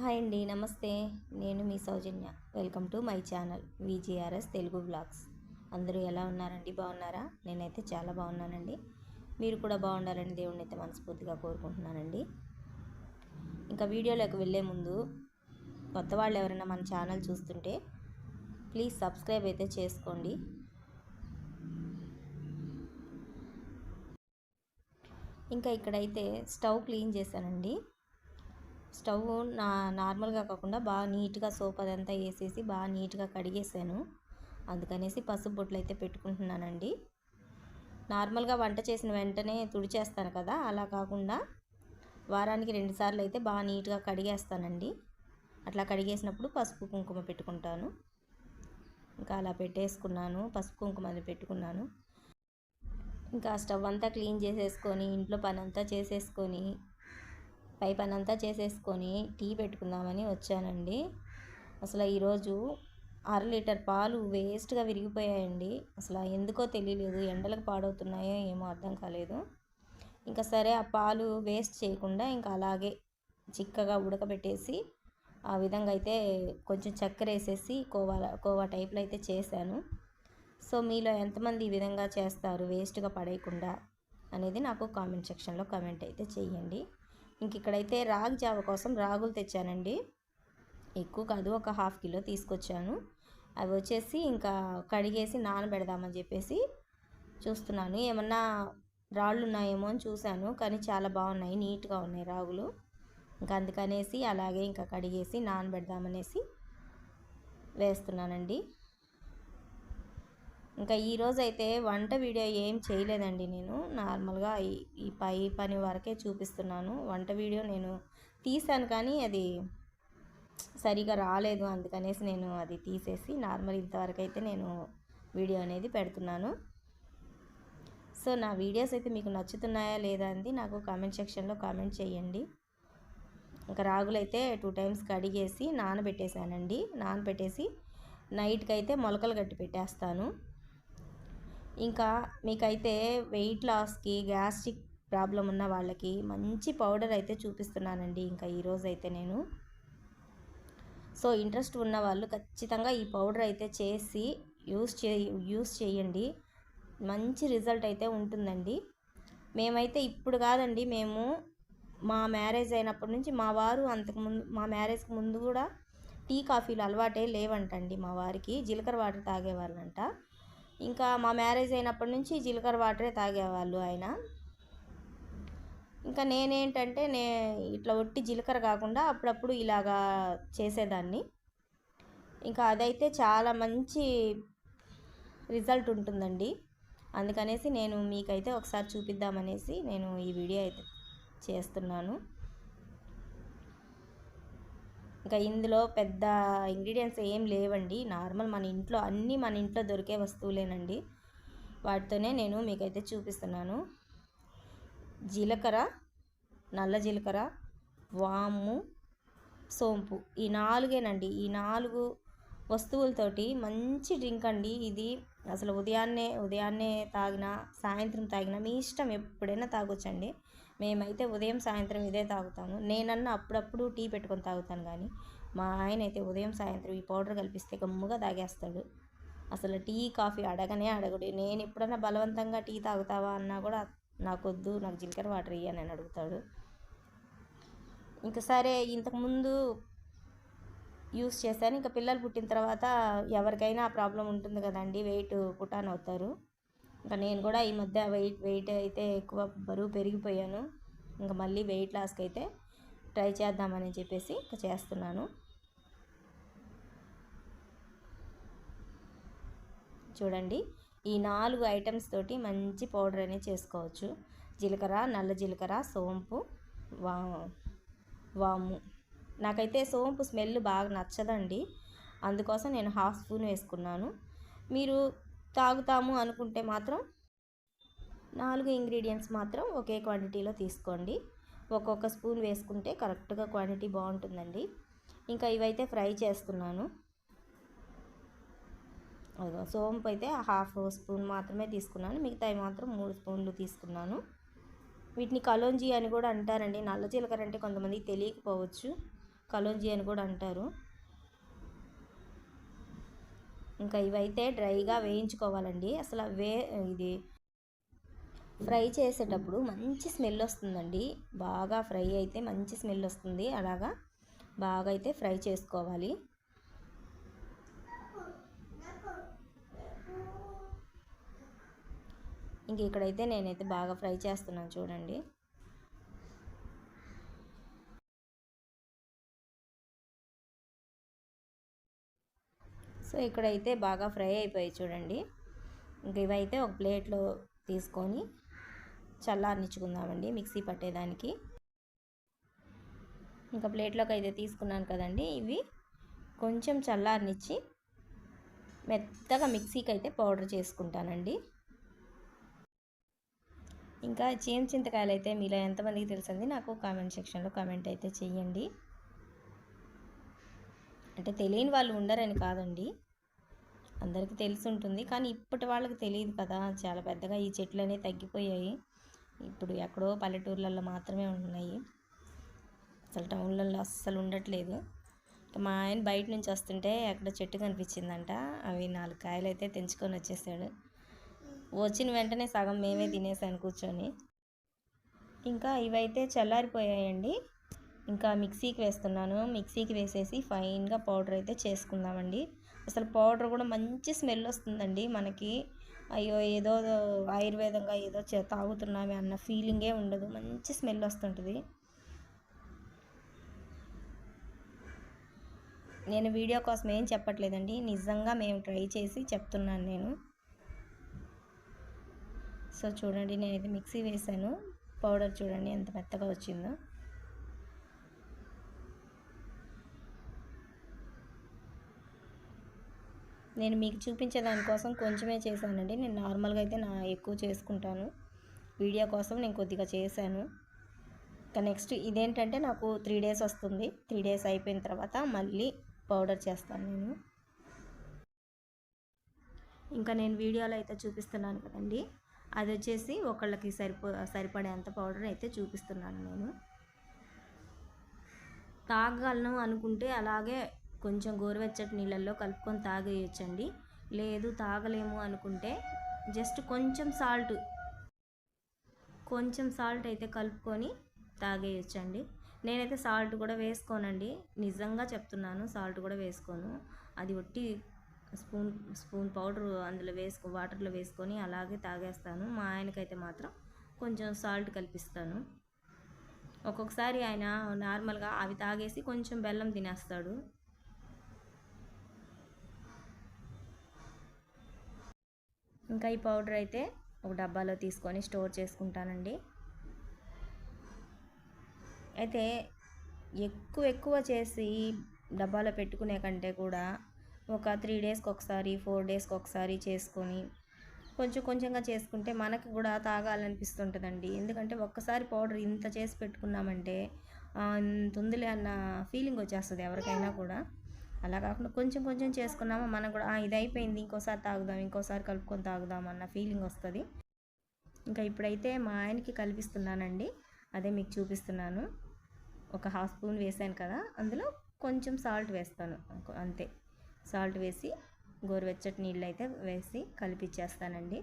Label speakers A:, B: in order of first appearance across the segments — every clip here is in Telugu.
A: హాయ్ అండి నమస్తే. నేను మీ Soujanya. Welcome to my channel VGRS Telugu blogs అందరూ ఎలా ఉన్నారండి? బాగున్నారా? నేనైతే చాలా బాగున్నానండి. మీరు కూడా బాగుండాలని దేవుడిని అయితే మనస్ఫూర్తిగా కోరుకుంటున్నానండి. ఇంకా వీడియోలోకి వెళ్ళే ముందు కొత్త వాళ్ళు ఎవరైనా మన ఛానల్ చూస్తుంటే ప్లీజ్ సబ్స్క్రైబ్ అయితే చేసుకోండి. ఇంకా ఇక్కడైతే స్టవ్ క్లీన్ చేశానండి. స్టవ్ నా నార్మల్గా కాకుండా బాగా నీట్గా సోప్ అదంతా వేసేసి బాగా నీట్గా కడిగేసాను. అందుకనేసి పసుపు బొట్లు అయితే పెట్టుకుంటున్నానండి. నార్మల్గా వంట చేసిన వెంటనే తుడిచేస్తాను కదా అలా కాకుండా వారానికి రెండుసార్లు అయితే బాగా నీట్గా కడిగేస్తానండి. అట్లా కడిగేసినప్పుడు పసుపు కుంకుమ పెట్టుకుంటాను. ఇంకా అలా పెట్టేసుకున్నాను పసుపు కుంకుమ అది పెట్టుకున్నాను. ఇంకా స్టవ్ అంతా క్లీన్ చేసేసుకొని ఇంట్లో పని అంతా చేసేసుకొని పై పని అంతా చేసేసుకొని టీ పెట్టుకుందామని వచ్చానండి. అసలు ఈరోజు అర లీటర్ పాలు వేస్ట్గా విరిగిపోయాయండి. అసలు ఎందుకో తెలియలేదు ఎండలకు పాడవుతున్నాయో ఏమో అర్థం కాలేదు. ఇంకా సరే ఆ పాలు వేస్ట్ చేయకుండా ఇంకా అలాగే చిక్కగా ఉడకబెట్టేసి ఆ విధంగా అయితే కొంచెం చక్కెర వేసేసి కోవా కోవా టైప్లో అయితే చేశాను. సో మీలో ఎంతమంది ఈ విధంగా చేస్తారు వేస్ట్గా పడేయకుండా అనేది నాకు కామెంట్ సెక్షన్లో కామెంట్ అయితే చేయండి. ఇంక ఇక్కడైతే రాగి జావ కోసం రాగులు తెచ్చానండి. ఎక్కువ కాదు ఒక హాఫ్ కిలో తీసుకొచ్చాను. అవి వచ్చేసి ఇంకా కడిగేసి నానబెడదామని చెప్పేసి చూస్తున్నాను. ఏమన్నా రాళ్ళు ఉన్నాయేమో అని చూశాను కానీ చాలా బాగున్నాయి నీట్గా ఉన్నాయి రాగులు. ఇంకా అందుకనేసి అలాగే ఇంకా కడిగేసి నానబెడదామనేసి వేస్తున్నానండి. ఇంకా ఈరోజు అయితే వంట వీడియో ఏం చేయలేదండి నేను. నార్మల్గా ఈ పై పని వరకే చూపిస్తున్నాను. వంట వీడియో నేను తీసాను కానీ అది సరిగా రాలేదు. అందుకనేసి నేను అది తీసేసి నార్మల్ ఇంతవరకు అయితే నేను వీడియో అనేది పెడుతున్నాను. సో నా వీడియోస్ అయితే మీకు నచ్చుతున్నాయా లేదా అని నాకు కామెంట్ సెక్షన్లో కామెంట్ చేయండి. ఇంకా రాగులైతే టూ టైమ్స్ కడిగేసి నానబెట్టేశానండి. నానబెట్టేసి నైట్కి అయితే మొలకలు కట్టి పెట్టేస్తాను. ఇంకా మీకైతే వెయిట్ లాస్కి గ్యాస్ట్రిక్ ప్రాబ్లం ఉన్న వాళ్ళకి మంచి పౌడర్ అయితే చూపిస్తున్నానండి ఇంకా ఈరోజు అయితే నేను. సో ఇంట్రెస్ట్ ఉన్న వాళ్ళు ఖచ్చితంగా ఈ పౌడర్ అయితే చేసి యూస్ చే యూస్ చేయండి. మంచి రిజల్ట్ అయితే ఉంటుందండి. మేమైతే ఇప్పుడు కాదండి మేము మా మ్యారేజ్ అయినప్పటి నుంచి మా వారు అంతకుముందు మా మ్యారేజ్కి ముందు కూడా టీ కాఫీలు అలవాటే లేవంటండి మా వారికి. జీలకర్ర వాటర్ తాగేవాళ్ళంట. ఇంకా మా మ్యారేజ్ అయినప్పటి నుంచి జీలకర్ర వాటరే తాగేవాళ్ళు ఆయన. ఇంకా నేనేంటంటే నే ఇట్లా ఒట్టి జీలకర్ర కాకుండా అప్పుడప్పుడు ఇలాగా చేసేదాన్ని. ఇంకా అదైతే చాలా మంచి రిజల్ట్ ఉంటుందండి. అందుకనేసి నేను మీకైతే ఒకసారి చూపిద్దామనేసి నేను ఈ వీడియో అయితే చేస్తున్నాను. ఇంకా ఇందులో పెద్ద ఇంగ్రీడియంట్స్ ఏం లేవండి. నార్మల్ మన ఇంట్లో అన్నీ మన ఇంట్లో దొరికే వస్తువులేనండి. వాటితోనే నేను మీకైతే చూపిస్తున్నాను. జీలకర్ర నల్ల జీలకర్ర వాము సోంపు. ఈ నాలుగేనండి. ఈ నాలుగు వస్తువులతోటి మంచి డ్రింక్ అండి ఇది. అసలు ఉదయాన్నే ఉదయాన్నే తాగినా సాయంత్రం తాగినా మీ ఇష్టం ఎప్పుడైనా తాగొచ్చండి. మేమైతే ఉదయం సాయంత్రం ఇదే తాగుతాము. నేనన్నా అప్పుడప్పుడు టీ పెట్టుకొని తాగుతాను కానీ మా ఆయన అయితే ఉదయం సాయంత్రం ఈ పౌడర్ కల్పిస్తే గమ్ముగా తాగేస్తాడు. అసలు టీ కాఫీ అడగనే అడగడు. నేను ఎప్పుడన్నా బలవంతంగా టీ తాగుతావా అన్నా కూడా నాకొద్దు నాకు జీలకర్ర వాటర్ ఇయ్యని అని అడుగుతాడు. ఇంకా సరే ఇంతకుముందు యూస్ చేశాను. ఇంకా పిల్లలు పుట్టిన తర్వాత ఎవరికైనా ప్రాబ్లం ఉంటుంది కదండి వెయిట్ పుటాన్ అవుతారు. ఇంకా నేను కూడా ఈ మధ్య వెయిట్ వెయిట్ అయితే ఎక్కువ బరువు పెరిగిపోయాను. ఇంకా మళ్ళీ వెయిట్ లాస్కి అయితే ట్రై చేద్దామని చెప్పేసి ఇంకా చేస్తున్నాను. చూడండి ఈ నాలుగు ఐటమ్స్ తోటి మంచి పౌడర్ అనేది చేసుకోవచ్చు. జీలకర్ర నల్ల జీలకర్ర సోంపు వా వాము. నాకైతే సోంపు స్మెల్ బాగా నచ్చదండి. అందుకోసం నేను హాఫ్ స్పూన్ వేసుకున్నాను. మీరు తాగుతాము అనుకుంటే మాత్రం నాలుగు ఇంగ్రీడియంట్స్ మాత్రం ఒకే క్వాంటిటీలో తీసుకోండి. ఒక్కొక్క స్పూన్ వేసుకుంటే కరెక్ట్గా క్వాంటిటీ బాగుంటుందండి. ఇంకా ఇవైతే ఫ్రై చేస్తున్నాను. అదిగో సోంపు అయితే హాఫ్ స్పూన్ మాత్రమే తీసుకున్నాను. మిగతాయి మాత్రం మూడు స్పూన్లు తీసుకున్నాను. వీటిని కలోంజీ అని కూడా అంటారండి. నల్ల జీలకర్ర అంటే కొంతమంది తెలియకపోవచ్చు. కలోంజీ అని కూడా అంటారు. ఇంకా ఇవైతే డ్రైగా వేయించుకోవాలండి. అసలు వే ఇది ఫ్రై చేసేటప్పుడు మంచి స్మెల్ వస్తుందండి. బాగా ఫ్రై అయితే మంచి స్మెల్ వస్తుంది. అలాగా బాగా అయితే ఫ్రై చేసుకోవాలి. ఇంక ఇక్కడైతే నేనైతే బాగా ఫ్రై చేస్తున్నాను చూడండి. సో ఇక్కడైతే బాగా ఫ్రై అయిపోయి చూడండి. ఇంక ఇవైతే ఒక ప్లేట్లో తీసుకొని చల్లారనిచ్చుకుందామండి మిక్సీ పట్టేదానికి. ఇంకా ప్లేట్లోకి అయితే తీసుకున్నాను కదండి. ఇవి కొంచెం చల్లారనిచ్చి మెత్తగా మిక్సీకి అయితే పౌడర్ చేసుకుంటానండి. ఇంకా చేమ చింతకాయలు అయితే మీలో ఎంతమందికి తెలుసండి? నాకు కామెంట్ సెక్షన్లో కామెంట్ అయితే చెయ్యండి. అంటే తెలియని వాళ్ళు ఉండరని కాదండి. అందరికీ తెలిసి ఉంటుంది కానీ ఇప్పటి వాళ్ళకి తెలియదు కదా. చాలా పెద్దగా ఈ చెట్లు అనేవి తగ్గిపోయాయి. ఇప్పుడు ఎక్కడో పల్లెటూర్లలో మాత్రమే ఉన్నాయి అసలు టౌన్లలో అస్సలు ఉండట్లేదు. మా ఆయన బయట నుంచి వస్తుంటే అక్కడ చెట్టు కనిపించిందంట. అవి నాలుగు కాయలు అయితే తెంచుకొని వచ్చేసాడు. వచ్చిన వెంటనే సగం మేమే తినేసాను కూర్చొని. ఇంకా ఇవైతే చల్లారిపోయాయండి. ఇంకా మిక్సీకి వేస్తున్నాను. మిక్సీకి వేసేసి ఫైన్గా పౌడర్ అయితే చేసుకుందామండి. అసలు పౌడర్ కూడా మంచి స్మెల్ వస్తుందండి మనకి. అయ్యో ఏదో ఆయుర్వేదంగా ఏదో తాగుతున్నామే అన్న ఫీలింగే ఉండదు. మంచి స్మెల్ వస్తుంటుంది. నేను వీడియో కోసం ఏం చెప్పట్లేదండి. నిజంగా మేము ట్రై చేసి చెప్తున్నాను నేను. సో చూడండి నేనైతే మిక్సీ వేసాను. పౌడర్ చూడండి ఎంత మెత్తగా వచ్చిందో. నేను మీకు చూపించే దానికోసం కొంచెమే చేశానండి. నేను నార్మల్గా అయితే నా ఎక్కువ చేసుకుంటాను. వీడియో కోసం నేను కొద్దిగా చేశాను. ఇంకా నెక్స్ట్ ఇదేంటంటే నాకు త్రీ డేస్ వస్తుంది. త్రీ డేస్ అయిపోయిన తర్వాత మళ్ళీ పౌడర్ చేస్తాను నేను. ఇంకా నేను వీడియోలో అయితే చూపిస్తున్నాను కదండి. అది వచ్చేసి ఒకళ్ళకి సరిపో సరిపడేంత పౌడర్ అయితే చూపిస్తున్నాను నేను. తాగలను అనుకుంటే అలాగే కొంచెం గోరువెచ్చటి నీళ్ళల్లో కలుపుకొని తాగేయచ్చండి. లేదు తాగలేము అనుకుంటే జస్ట్ కొంచెం సాల్ట్ కొంచెం సాల్ట్ అయితే కలుపుకొని తాగేయచ్చండి. నేనైతే సాల్ట్ కూడా వేసుకోనండి. నిజంగా చెప్తున్నాను సాల్ట్ కూడా వేసుకోను. అది ఒట్టి స్పూన్ స్పూన్ పౌడర్ అందులో వేసుకో వాటర్లో వేసుకొని అలాగే తాగేస్తాను. మా ఆయనకైతే మాత్రం కొంచెం సాల్ట్ కల్పిస్తాను. ఒక్కొక్కసారి ఆయన నార్మల్గా అవి తాగేసి కొంచెం బెల్లం తినేస్తాడు. ఇంకా ఈ పౌడర్ అయితే ఒక డబ్బాలో తీసుకొని స్టోర్ చేసుకుంటానండి. అయితే ఎక్కువ ఎక్కువ చేసి డబ్బాలో పెట్టుకునే కంటే కూడా ఒక త్రీ డేస్కి ఒకసారి ఫోర్ డేస్కి ఒకసారి చేసుకొని కొంచెం కొంచెంగా చేసుకుంటే మనకి కూడా తాగాలనిపిస్తుంటుందండి. ఎందుకంటే ఒక్కసారి పౌడర్ ఇంత చేసి పెట్టుకున్నామంటే ఇంత ఉందిలే అన్న ఫీలింగ్ వచ్చేస్తుంది ఎవరికైనా కూడా. అలా కాకుండా కొంచెం కొంచెం చేసుకున్నామా మనం కూడా ఇది అయిపోయింది ఇంకోసారి తాగుదాం ఇంకోసారి కలుపుకొని తాగుదాం అన్న ఫీలింగ్ వస్తుంది. ఇంకా ఇప్పుడైతే మా ఆయనకి కల్పిస్తున్నానండి. అదే మీకు చూపిస్తున్నాను. ఒక హాఫ్ స్పూన్ వేసాను కదా అందులో కొంచెం సాల్ట్ వేస్తాను. అంతే. సాల్ట్ వేసి గోరువెచ్చటి నీళ్ళు అయితే వేసి కలిపిచ్చేస్తానండి.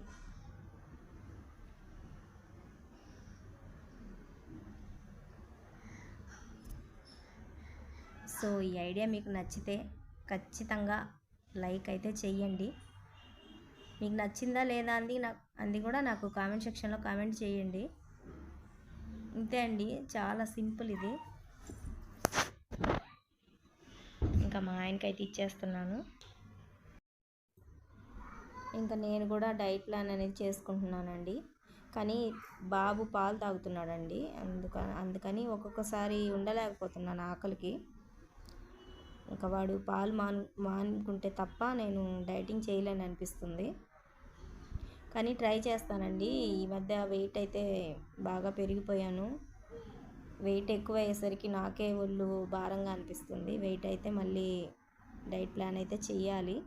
A: సో ఈ ఐడియా మీకు నచ్చితే ఖచ్చితంగా లైక్ అయితే చెయ్యండి. మీకు నచ్చిందా లేదా అంది నాకు అంది కూడా నాకు కామెంట్ సెక్షన్లో కామెంట్ చేయండి ఇంతే అండి చాలా సింపుల్ ఇది. ఇంకా మా ఆయనకైతే ఇచ్చేస్తున్నాను. ఇంకా నేను కూడా డైట్ ప్లాన్ అనేది చేసుకుంటున్నానండి. కానీ బాబు పాలు తాగుతున్నాడండి. అందుక అందుకని ఒక్కొక్కసారి ఉండలేకపోతున్నాను ఆకలికి. ఇంకా వాడు పాలు మాన్ మానుకుంటే తప్ప నేను డైటింగ్ చేయలేని అనిపిస్తుంది. కానీ ట్రై చేస్తానండి. ఈ మధ్య వెయిట్ అయితే బాగా పెరిగిపోయాను. వెయిట్ ఎక్కువ అయ్యేసరికి నాకే ఒళ్ళు భారంగా అనిపిస్తుంది. వెయిట్ అయితే మళ్ళీ డైట్ ప్లాన్ అయితే చెయ్యాలి.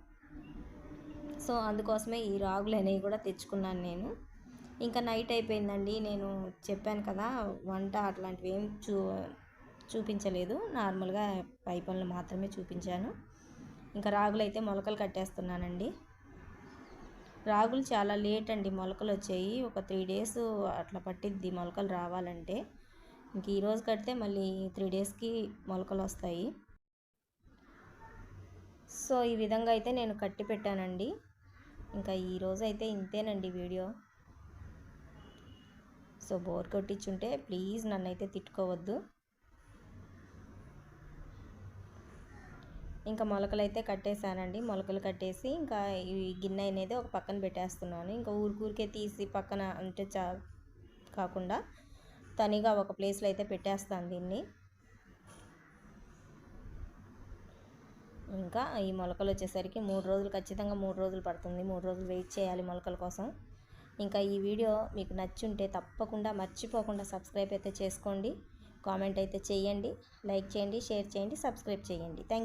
A: సో అందుకోసమే ఈ రాగులు అనేవి కూడా తెచ్చుకున్నాను నేను. ఇంకా నైట్ అయిపోయిందండి. నేను చెప్పాను కదా వంట అట్లాంటివి ఏం చూ చూపించలేదు. నార్మల్గా పై పనులు మాత్రమే చూపించాను. ఇంకా రాగులు అయితే మొలకలు కట్టేస్తున్నానండి. రాగులు చాలా లేట్ అండి. మొలకలు వచ్చాయి. ఒక త్రీ డేస్ అట్లా పట్టిద్ది మొలకలు రావాలంటే. ఇంక ఈరోజు కడితే మళ్ళీ త్రీ డేస్కి మొలకలు వస్తాయి. సో ఈ విధంగా అయితే నేను కట్టి పెట్టానండి. ఇంకా ఈరోజు అయితే ఇంతేనండి వీడియో. సో బోర్ కొట్టించుంటే ప్లీజ్ నన్ను అయితే తిట్టుకోవద్దు. ఇంకా మొలకలు అయితే కట్టేశానండి. మొలకలు కట్టేసి ఇంకా ఈ గిన్నె అనేది ఒక పక్కన పెట్టేస్తున్నాను. ఇంకా ఊరికూరికే తీసి పక్కన అంటే చా కాకుండా తనిగా ఒక ప్లేస్లో అయితే పెట్టేస్తాను దీన్ని. ఇంకా ఈ మొలకలు వచ్చేసరికి మూడు రోజులు ఖచ్చితంగా మూడు రోజులు పడుతుంది. మూడు రోజులు వెయిట్ చేయాలి మొలకల కోసం. ఇంకా ఈ వీడియో మీకు నచ్చుంటే తప్పకుండా మర్చిపోకుండా సబ్స్క్రైబ్ అయితే చేసుకోండి. కామెంట్ అయితే చేయండి. లైక్ చేయండి షేర్ చేయండి సబ్స్క్రైబ్ చేయండి. థ్యాంక్